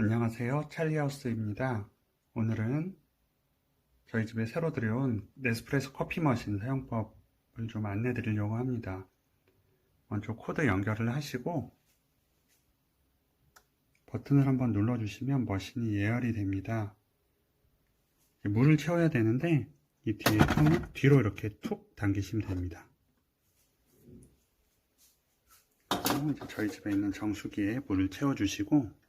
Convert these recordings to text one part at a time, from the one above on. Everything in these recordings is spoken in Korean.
안녕하세요. 찰리하우스입니다. 오늘은 저희 집에 새로 들여온 네스프레소 커피 머신 사용법을 좀 안내 드리려고 합니다. 먼저 코드 연결을 하시고 버튼을 한번 눌러주시면 머신이 예열이 됩니다. 물을 채워야 되는데 이 뒤에 통을 뒤로 이렇게 툭 당기시면 됩니다. 저희 집에 있는 정수기에 물을 채워주시고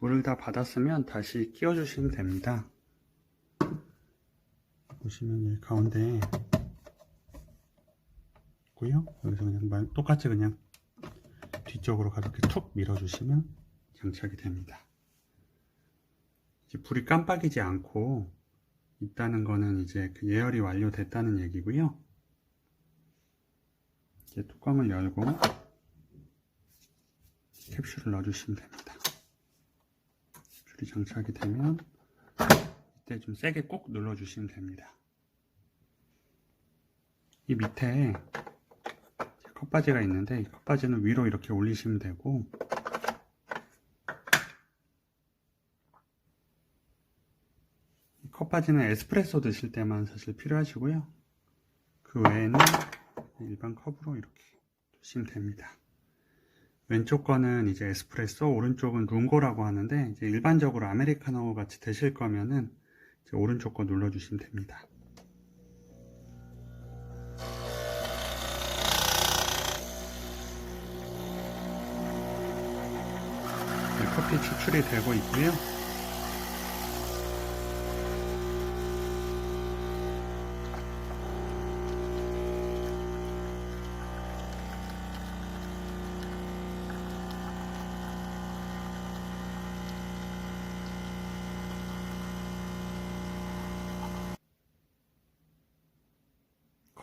물을 다 받았으면 다시 끼워 주시면 됩니다. 보시면 여기 가운데 있고요. 여기서 그냥 말- 똑같이 그냥 뒤쪽으로 가볍게 툭 밀어 주시면 장착이 됩니다. 이제 불이 깜빡이지 않고 있다는 거는 이제 그 예열이 완료됐다는 얘기고요. 이제 뚜껑을 열고 캡슐을 넣어주시면 됩니다. 장착이 되면 이때 좀 세게 꾹 눌러주시면 됩니다. 이 밑에 컵바지가 있는데 이 컵바지는 위로 이렇게 올리시면 되고 이 컵바지는 에스프레소 드실 때만 사실 필요하시고요. 그 외에는 일반 컵으로 이렇게 두시면 됩니다. 왼쪽 거는 이제 에스프레소, 오른쪽은 룽고라고 하는데 일반적으로 아메리카노 같이 드실 거면은 오른쪽 거 눌러주시면 됩니다. 네, 커피 추출이 되고 있고요.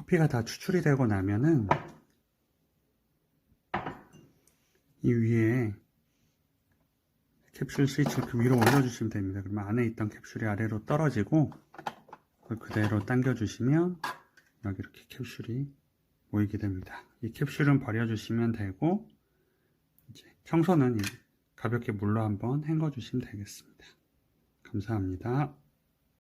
커피가 다 추출이 되고 나면은 이 위에 캡슐 스위치를 그 위로 올려주시면 됩니다. 그러면 안에 있던 캡슐이 아래로 떨어지고 그걸 그대로 당겨주시면 여기 이렇게 캡슐이 모이게 됩니다. 이 캡슐은 버려주시면 되고 이제 청소는 가볍게 물로 한번 헹궈주시면 되겠습니다. 감사합니다.